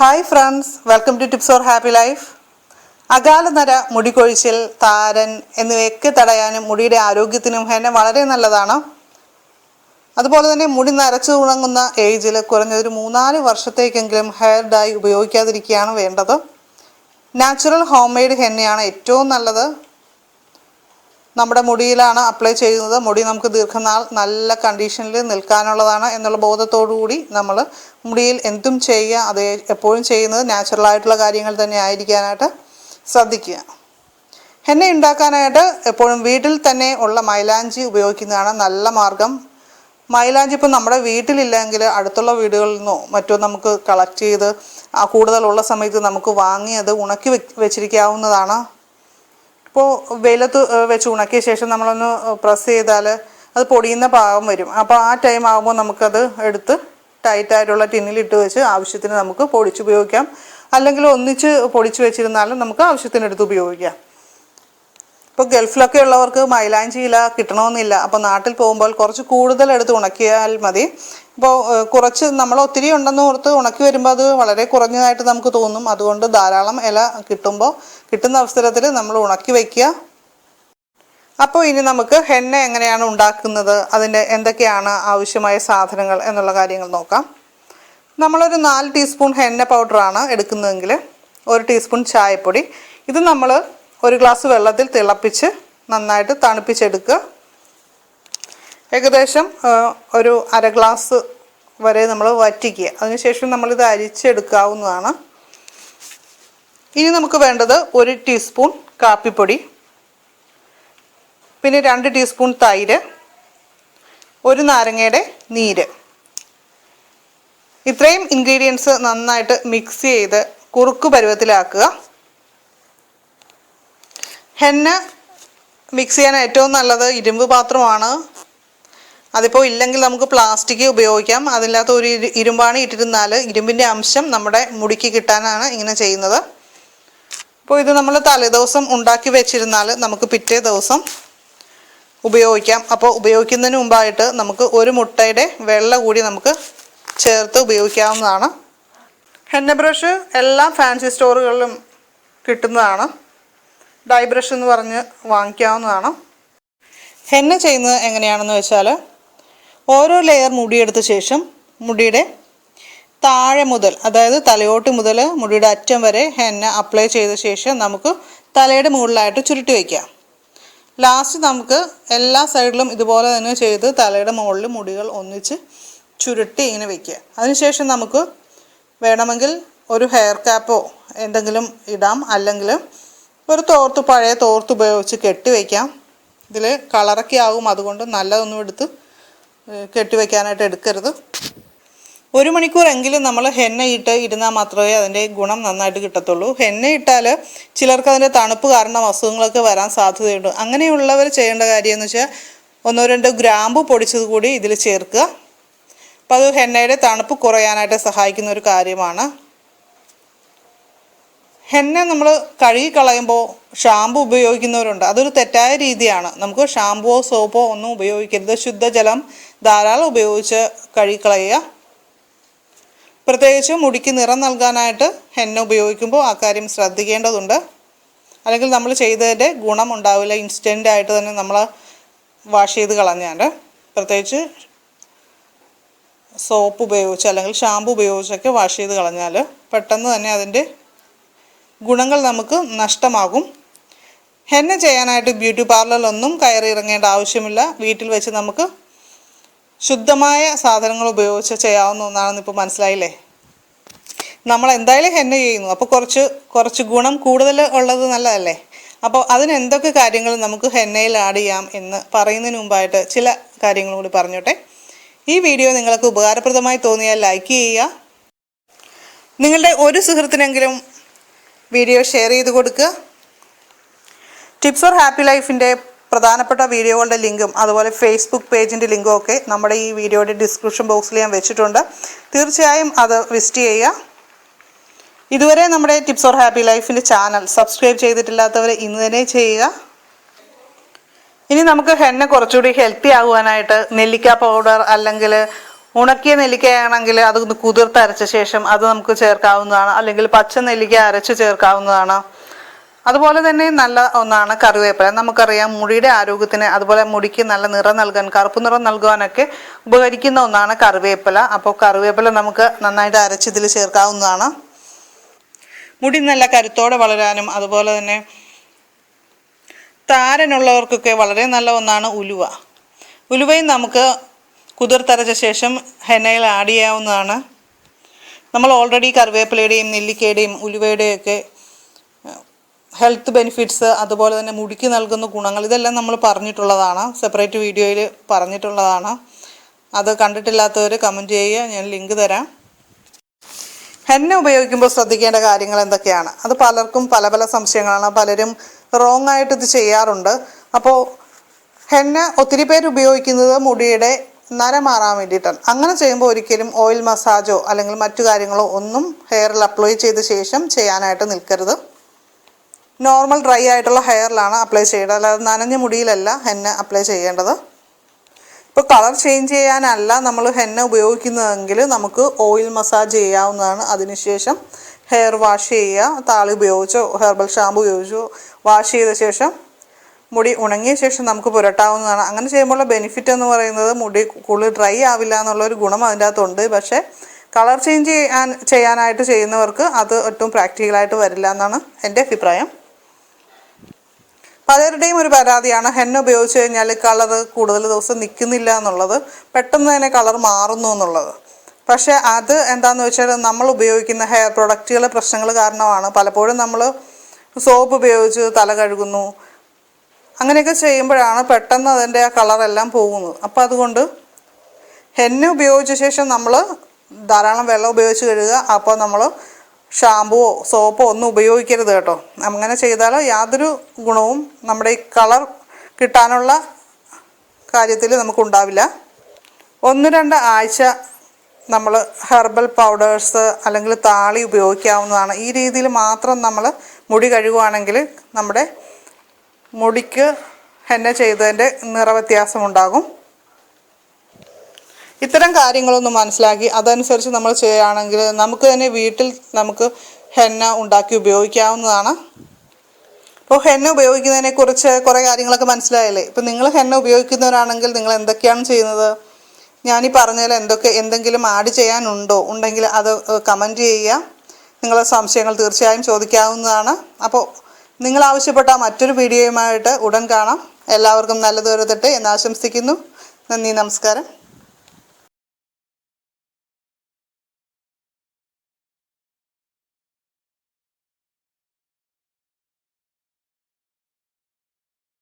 Hi friends welcome to tips or happy life അകാല നര മുടികൊഴിച്ചിൽ താരൻ എന്നിവയൊക്കെ തടയാനും മുടിയുടെ ആരോഗ്യത്തിനും ഹെന്ന വളരെ നല്ലതാണ്. അതുപോലെ തന്നെ മുടി നരച്ചു തുടങ്ങുന്ന ഏജിൽ കുറഞ്ഞതൊരു മൂന്നാൽ വർഷത്തേക്കെങ്കിലും ഹെയർ ഡൈ ഉപയോഗിക്കാതിരിക്കുകയാണ് വേണ്ടത്. നാച്ചുറൽ ഹോം മെയ്ഡ് ഹെന്നയാണ് ഏറ്റവും നല്ലത്. നമ്മുടെ മുടിയിലാണ് അപ്ലൈ ചെയ്യുന്നത്. മുടി നമുക്ക് ദീർഘനാൾ നല്ല കണ്ടീഷനിൽ നിൽക്കാനുള്ളതാണ് എന്നുള്ള ബോധത്തോടു കൂടി നമ്മൾ മുടിയിൽ എന്തും ചെയ്യുക അത് എപ്പോഴും ചെയ്യുന്നത് നാച്ചുറൽ ആയിട്ടുള്ള കാര്യങ്ങൾ തന്നെ ആയിരിക്കാനായിട്ട് ശ്രദ്ധിക്കുക. എന്നെ ഉണ്ടാക്കാനായിട്ട് എപ്പോഴും വീട്ടിൽ തന്നെ ഉള്ള മൈലാഞ്ചി ഉപയോഗിക്കുന്നതാണ് നല്ല മാർഗം. മൈലാഞ്ചി ഇപ്പം നമ്മുടെ വീട്ടിലില്ലെങ്കിൽ അടുത്തുള്ള വീടുകളിൽ നിന്നോ മറ്റോ നമുക്ക് കളക്ട് ചെയ്ത് ആ കൂടുതലുള്ള സമയത്ത് നമുക്ക് വാങ്ങി അത് ഉണക്കി വെച്ച് വെച്ചിരിക്കാവുന്നതാണ്. ഇപ്പോൾ വെയിലത്ത് വെച്ച് ഉണക്കിയ ശേഷം നമ്മളൊന്ന് പ്രസ് ചെയ്താൽ അത് പൊടിയുന്ന പാകം വരും. അപ്പോൾ ആ ടൈം ആകുമ്പോൾ നമുക്കത് എടുത്ത് ടൈറ്റായിട്ടുള്ള ടിന്നിലിട്ട് വെച്ച് ആവശ്യത്തിന് നമുക്ക് പൊടിച്ച് ഉപയോഗിക്കാം. അല്ലെങ്കിൽ ഒന്നിച്ച് പൊടിച്ച് വെച്ചിരുന്നാലും നമുക്ക് ആവശ്യത്തിനെടുത്ത് ഉപയോഗിക്കാം. ഇപ്പോൾ ഗൾഫിലൊക്കെ ഉള്ളവർക്ക് മൈലാഞ്ചി ഇല കിട്ടണമെന്നില്ല. അപ്പോൾ നാട്ടിൽ പോകുമ്പോൾ കുറച്ച് കൂടുതൽ എടുത്ത് ഉണക്കിയാൽ മതി. ഇപ്പോൾ കുറച്ച് നമ്മൾ ഒത്തിരി ഉണ്ടെന്ന് ഓർത്ത് ഉണക്കി വരുമ്പോൾ അത് വളരെ കുറഞ്ഞതായിട്ട് നമുക്ക് തോന്നും. അതുകൊണ്ട് ധാരാളം ഇല കിട്ടുമ്പോൾ കിട്ടുന്ന അവസരത്തിൽ നമ്മൾ ഉണക്കി വയ്ക്കുക അപ്പോൾ ഇനി നമുക്ക് ഹെന്ന എങ്ങനെയാണ് ഉണ്ടാക്കുന്നത് അതിന്റെ എന്തൊക്കെയാണ് ആവശ്യമായ സാധനങ്ങൾ എന്നുള്ള കാര്യങ്ങൾ നോക്കാം. നമ്മളൊരു നാല് ടീസ്പൂൺ ഹെന്ന പൗഡറാണ് എടുക്കുന്നതെങ്കിൽ ഒരു ടീസ്പൂൺ ചായപ്പൊടി. ഇത് നമ്മൾ ഒരു ഗ്ലാസ് വെള്ളത്തിൽ തിളപ്പിച്ച് നന്നായിട്ട് തണുപ്പിച്ചെടുക്കുക. ഏകദേശം ഒരു അര ഗ്ലാസ് വരെ നമ്മൾ വറ്റിക്കുക. അതിനുശേഷം നമ്മളിത് അരിച്ചെടുക്കാവുന്നതാണ്. ഇനി നമുക്ക് വേണ്ടത് ഒരു ടീസ്പൂൺ കാപ്പിപ്പൊടി പിന്നെ രണ്ട് ടീസ്പൂൺ തൈര് ഒരു നാരങ്ങയുടെ നീര്. ഇത്രയും ഇൻഗ്രീഡിയൻസ് നന്നായിട്ട് മിക്സ് ചെയ്ത് കുറുക്ക് പരുവത്തിലാക്കുക. ഹെന്ന മിക്സ് ചെയ്യാൻ ഏറ്റവും നല്ലത് ഇരുമ്പ് പാത്രമാണ്. അതിപ്പോൾ ഇല്ലെങ്കിൽ നമുക്ക് പ്ലാസ്റ്റിക് ഉപയോഗിക്കാം. അതിനകത്ത് ഒരു ഇരുമ്പാണി ഇട്ടിരുന്നാൽ ഇരുമ്പിന്റെ അംശം നമ്മുടെ മുടിക്ക് കിട്ടാനാണ് ഇങ്ങനെ ചെയ്യുന്നത്. അപ്പോൾ ഇത് നമ്മൾ തലേദിവസം ഉണ്ടാക്കി വെച്ചിരുന്നാൽ നമുക്ക് പിറ്റേ ദിവസം ഉപയോഗിക്കാം. അപ്പോൾ ഉപയോഗിക്കുന്നതിന് മുമ്പായിട്ട് നമുക്ക് ഒരു മുട്ടയുടെ വെള്ള കൂടി നമുക്ക് ചേർത്ത് ഉപയോഗിക്കാവുന്നതാണ്. ഹെന്ന ബ്രഷ് എല്ലാ ഫാൻസി സ്റ്റോറുകളിലും കിട്ടുന്നതാണ്. ഡൈ ബ്രഷ് എന്ന് പറഞ്ഞ് വാങ്ങിക്കാവുന്നതാണ്. ഹെന്ന ചെയ്യുന്നത് എങ്ങനെയാണെന്ന് വെച്ചാൽ ഓരോ ലെയർ മുടിയെടുത്ത ശേഷം മുടിയുടെ താഴെ മുതൽ അതായത് തലയോട്ട് മുതൽ മുടിയുടെ അറ്റം വരെ ഹെന്ന അപ്ലൈ ചെയ്ത ശേഷം നമുക്ക് തലയുടെ മുകളിലായിട്ട് ചുരുട്ടി വയ്ക്കാം ലാസ്റ്റ് നമുക്ക് എല്ലാ സൈഡിലും ഇതുപോലെ തന്നെ ചെയ്ത് തലയുടെ മുകളിൽ മുടികൾ ഒന്നിച്ച് ചുരുട്ടി ഇങ്ങനെ വയ്ക്കുക അതിനുശേഷം നമുക്ക് വേണമെങ്കിൽ ഒരു ഹെയർ ക്യാപ്പോ എന്തെങ്കിലും ഇടാം. അല്ലെങ്കിൽ ഒരു തോർത്ത് പഴയ തോർത്ത് ഉപയോഗിച്ച് കെട്ടിവെക്കാം. ഇതിൽ കളറൊക്കെ ആകും അതുകൊണ്ട് നല്ലതൊന്നും എടുത്ത് കെട്ടിവെക്കാനായിട്ട് എടുക്കരുത്. ഒരു മണിക്കൂറെങ്കിലും നമ്മൾ ഹെന്ന ഇട്ട് ഇരുന്നാൽ മാത്രമേ അതിന്റെ ഗുണം നന്നായിട്ട് കിട്ടത്തുള്ളൂ. ഹെന്ന ഇട്ടാൽ ചിലർക്ക് അതിന്റെ തണുപ്പ് കാരണം അസുഖങ്ങളൊക്കെ വരാൻ സാധ്യതയുണ്ട്. അങ്ങനെയുള്ളവർ ചെയ്യേണ്ട കാര്യം എന്ന് വെച്ചാൽ ഒന്നോ രണ്ടോ ഗ്രാമ്പ് പൊടിച്ചത് കൂടി ഇതിൽ ചേർക്കുക. അപ്പോൾ അത് ഹെന്നയുടെ തണുപ്പ് കുറയാനായിട്ട് സഹായിക്കുന്ന ഒരു കാര്യമാണ്. ഹെന്ന നമ്മൾ കഴുകി കളയുമ്പോൾ ഷാമ്പു ഉപയോഗിക്കുന്നവരുണ്ട്. അതൊരു തെറ്റായ രീതിയാണ്. നമുക്ക് ഷാമ്പുവോ സോപ്പോ ഒന്നും ഉപയോഗിക്കരുത്. ശുദ്ധജലം ധാരാളം ഉപയോഗിച്ച് കഴുകിക്കളയുക. പ്രത്യേകിച്ച് മുടിക്ക് നിറം നൽകാനായിട്ട് ഹെന്ന ഉപയോഗിക്കുമ്പോൾ ആ കാര്യം ശ്രദ്ധിക്കേണ്ടതുണ്ട്. അല്ലെങ്കിൽ നമ്മൾ ചെയ്തതിന്റെ ഗുണം ഉണ്ടാവില്ല. ഇൻസ്റ്റന്റ് ആയിട്ട് തന്നെ നമ്മൾ വാഷ് ചെയ്ത് കളഞ്ഞാൽ പ്രത്യേകിച്ച് സോപ്പ് ഉപയോഗിച്ച് അല്ലെങ്കിൽ ഷാമ്പു ഉപയോഗിച്ചൊക്കെ വാഷ് ചെയ്ത് കളഞ്ഞാൽ പെട്ടെന്ന് തന്നെ അതിന്റെ ഗുണങ്ങൾ നമുക്ക് നഷ്ടമാകും. ഹെന്ന ചെയ്യാനായിട്ട് ബ്യൂട്ടി പാർലറിലൊന്നും കയറി ഇറങ്ങേണ്ട ആവശ്യമില്ല. വീട്ടിൽ വെച്ച് നമുക്ക് ശുദ്ധമായ സാധനങ്ങൾ ഉപയോഗിച്ച് ചെയ്യാവുന്ന ഒന്നാണെന്ന് ഇപ്പോൾ മനസ്സിലായില്ലേ? നമ്മൾ എന്തായാലും ഹെന്ന ചെയ്യുന്നു. അപ്പോൾ കുറച്ച് കുറച്ച് ഗുണം കൂടുതൽ ഉള്ളത് നല്ലതല്ലേ? അപ്പോൾ അതിന് എന്തൊക്കെ കാര്യങ്ങൾ നമുക്ക് ഹെന്നയിൽ ആഡ് ചെയ്യാം എന്ന് പറയുന്നതിന് മുമ്പായിട്ട് ചില കാര്യങ്ങളും കൂടി പറഞ്ഞോട്ടെ. ഈ വീഡിയോ നിങ്ങൾക്ക് ഉപകാരപ്രദമായി തോന്നിയാൽ ലൈക്ക് ചെയ്യുക. നിങ്ങളുടെ ഒരു സുഹൃത്തിനെങ്കിലും വീഡിയോ ഷെയർ ചെയ്ത് കൊടുക്കുക. ടിപ്സ് ഫോർ ഹാപ്പി ലൈഫിന്റെ പ്രധാനപ്പെട്ട വീഡിയോകളുടെ ലിങ്കും അതുപോലെ ഫേസ്ബുക്ക് പേജിന്റെ ലിങ്കും ഒക്കെ നമ്മുടെ ഈ വീഡിയോയുടെ ഡിസ്ക്രിപ്ഷൻ ബോക്സിൽ ഞാൻ വെച്ചിട്ടുണ്ട്. തീർച്ചയായും അത് വിസിറ്റ് ചെയ്യുക. ഇതുവരെ നമ്മുടെ ടിപ്സ് ഫോർ ഹാപ്പി ലൈഫിന്റെ ചാനൽ സബ്സ്ക്രൈബ് ചെയ്തിട്ടില്ലാത്തവർ ഇന്ന് തന്നെ ചെയ്യുക. ഇനി നമുക്ക് ഹെന്ന കുറച്ചുകൂടി ഹെൽത്തി ആകുവാനായിട്ട് നെല്ലിക്ക പൗഡർ അല്ലെങ്കിൽ ഉണക്കിയ നെല്ലിക്കയാണെങ്കിൽ അത് കുതിർത്ത് കുതിർത്തരച്ച ശേഷം അത് നമുക്ക് ചേർക്കാവുന്നതാണ്. അല്ലെങ്കിൽ പച്ച നെല്ലിക്ക അരച്ച് ചേർക്കാവുന്നതാണ്. അതുപോലെ തന്നെ നല്ല ഒന്നാണ് കറിവേപ്പില. നമുക്കറിയാം മുടിയുടെ ആരോഗ്യത്തിന് അതുപോലെ മുടിക്ക് നല്ല നിറം നൽകാൻ കറുപ്പ് നിറം നൽകുവാനൊക്കെ ഉപകരിക്കുന്ന ഒന്നാണ് കറിവേപ്പില. അപ്പോൾ കറിവേപ്പില നമുക്ക് നന്നായിട്ട് അരച്ച് ഇതിൽ ചേർക്കാവുന്നതാണ്. മുടി നല്ല കരുത്തോടെ വളരാനും അതുപോലെ തന്നെ താരനുള്ളവർക്കൊക്കെ വളരെ നല്ല ഒന്നാണ് ഉലുവ. ഉലുവയും നമുക്ക് കുതിർത്തരച്ച ശേഷം ഹെനയിൽ ആഡ് ചെയ്യാവുന്നതാണ്. നമ്മൾ ഓൾറെഡി കറിവേപ്പിലയുടെയും നെല്ലിക്കയുടെയും ഉലുവയുടെയൊക്കെ ഹെൽത്ത് ബെനിഫിറ്റ്സ് അതുപോലെ തന്നെ മുടിക്ക് നൽകുന്ന ഗുണങ്ങൾ ഇതെല്ലാം നമ്മൾ പറഞ്ഞിട്ടുള്ളതാണ്. സെപ്പറേറ്റ് വീഡിയോയിൽ പറഞ്ഞിട്ടുള്ളതാണ്. അത് കണ്ടിട്ടില്ലാത്തവർ കമന്റ് ചെയ്യുക. ഞാൻ ലിങ്ക് തരാം. ഹെന്ന ഉപയോഗിക്കുമ്പോൾ ശ്രദ്ധിക്കേണ്ട കാര്യങ്ങൾ എന്തൊക്കെയാണ്? അത് പലർക്കും പല പല സംശയങ്ങളാണ്. പലരും റോങ് ആയിട്ട് ഇത് ചെയ്യാറുണ്ട്. അപ്പോൾ ഹെന്ന ഒത്തിരി പേര് ഉപയോഗിക്കുന്നത് മുടിയുടെ നര മാറാൻ വേണ്ടിയിട്ടാണ്. അങ്ങനെ ചെയ്യുമ്പോൾ ഒരിക്കലും ഓയിൽ മസാജോ അല്ലെങ്കിൽ മറ്റു കാര്യങ്ങളോ ഒന്നും ഹെയറിൽ അപ്ലൈ ചെയ്ത ശേഷം ചെയ്യാനായിട്ട് നിൽക്കരുത്. നോർമൽ ഡ്രൈ ആയിട്ടുള്ള ഹെയറിലാണ് അപ്ലൈ ചെയ്യേണ്ടത്. അല്ലാതെ നനഞ്ഞ മുടിയിലല്ല ഹെന്ന അപ്ലൈ ചെയ്യേണ്ടത്. ഇപ്പോൾ കളർ ചേഞ്ച് ചെയ്യാനല്ല നമ്മൾ ഹെന്ന ഉപയോഗിക്കുന്നതെങ്കിൽ നമുക്ക് ഓയിൽ മസാജ് ചെയ്യാവുന്നതാണ്. അതിനുശേഷം ഹെയർ വാഷ് ചെയ്യുക. താളി ഉപയോഗിച്ചോ ഹെർബൽ ഷാമ്പു ഉപയോഗിച്ചോ വാഷ് ചെയ്ത ശേഷം മുടി ഉണങ്ങിയ ശേഷം നമുക്ക് പുരട്ടാവുന്നതാണ്. അങ്ങനെ ചെയ്യുമ്പോഴുള്ള ബെനിഫിറ്റ് എന്ന് പറയുന്നത് മുടി കൂടുതൽ ഡ്രൈ ആവില്ല എന്നുള്ളൊരു ഗുണം അതിന്റെ അകത്തുണ്ട് പക്ഷേ കളർ ചേഞ്ച് ചെയ്യാൻ ചെയ്യാനായിട്ട് ചെയ്യുന്നവർക്ക് അത് ഒട്ടും പ്രാക്ടിക്കലായിട്ട് വരില്ല എന്നാണ് എന്റെ അഭിപ്രായം. പലരുടെയും ഒരു പരാതിയാണ്. ഹെന്ന ഉപയോഗിച്ച് കഴിഞ്ഞാൽ കളർ കൂടുതൽ ദിവസം നിൽക്കുന്നില്ല എന്നുള്ളത്. പെട്ടെന്ന് തന്നെ കളർ മാറുന്നു എന്നുള്ളത്. പക്ഷേ അത് എന്താണെന്ന് വെച്ചാൽ നമ്മൾ ഉപയോഗിക്കുന്ന ഹെയർ പ്രൊഡക്റ്റുകളെ പ്രശ്നങ്ങൾ കാരണമാണ്. പലപ്പോഴും നമ്മൾ സോപ്പ് ഉപയോഗിച്ച് തല കഴുകുന്നു. അങ്ങനെയൊക്കെ ചെയ്യുമ്പോഴാണ് പെട്ടെന്ന് അതിന്റെ ആ കളറെല്ലാം പോകുന്നത്. അപ്പോൾ അതുകൊണ്ട് ഹെന്ന ഉപയോഗിച്ച ശേഷം നമ്മൾ ധാരാളം വെള്ളം ഉപയോഗിച്ച് കഴുകുക. അപ്പോൾ നമ്മൾ ഷാമ്പുവോ സോപ്പോ ഒന്നും ഉപയോഗിക്കരുത് കേട്ടോ. അങ്ങനെ ചെയ്താൽ യാതൊരു ഗുണവും നമ്മുടെ ഈ കളർ കിട്ടാനുള്ള കാര്യത്തിൽ നമുക്കുണ്ടാവില്ല ഒന്ന് രണ്ട് ആഴ്ച നമ്മൾ ഹെർബൽ പൗഡേഴ്സ് അല്ലെങ്കിൽ താളി ഉപയോഗിക്കാവുന്നതാണ്. ഈ രീതിയിൽ മാത്രം നമ്മൾ മുടി കഴുകുകയാണെങ്കിൽ നമ്മുടെ മുടിക്ക് ഹെന്ന ചെയ്തതിന്റെ നിറവ്യത്യാസം ഉണ്ടാകും ഇത്തരം കാര്യങ്ങളൊന്നും മനസ്സിലാക്കി അതനുസരിച്ച് നമ്മൾ ചെയ്യുകയാണെങ്കിൽ നമുക്ക് തന്നെ വീട്ടിൽ നമുക്ക് ഹെന്ന ഉണ്ടാക്കി ഉപയോഗിക്കാവുന്നതാണ്. അപ്പോൾ ഹെന്ന ഉപയോഗിക്കുന്നതിനെ കുറിച്ച് കുറേ കാര്യങ്ങളൊക്കെ മനസ്സിലായല്ലേ? ഇപ്പം നിങ്ങൾ ഹെന്ന ഉപയോഗിക്കുന്നവരാണെങ്കിൽ നിങ്ങൾ എന്തൊക്കെയാണ് ചെയ്യുന്നത്? ഞാനീ പറഞ്ഞതിൽ എന്തൊക്കെ എന്തെങ്കിലും ആഡ് ചെയ്യാനുണ്ടോ? ഉണ്ടെങ്കിൽ അത് കമന്റ് ചെയ്യുക. നിങ്ങളുടെ സംശയങ്ങൾ തീർച്ചയായും ചോദിക്കാവുന്നതാണ്. അപ്പോൾ നിങ്ങൾ ആവശ്യപ്പെട്ട മറ്റൊരു വീഡിയോയുമായിട്ട് ഉടൻ കാണാം. എല്ലാവർക്കും നല്ലത് വരത്തട്ടെ എന്ന് ആശംസിക്കുന്നു. നന്ദി നമസ്കാരം.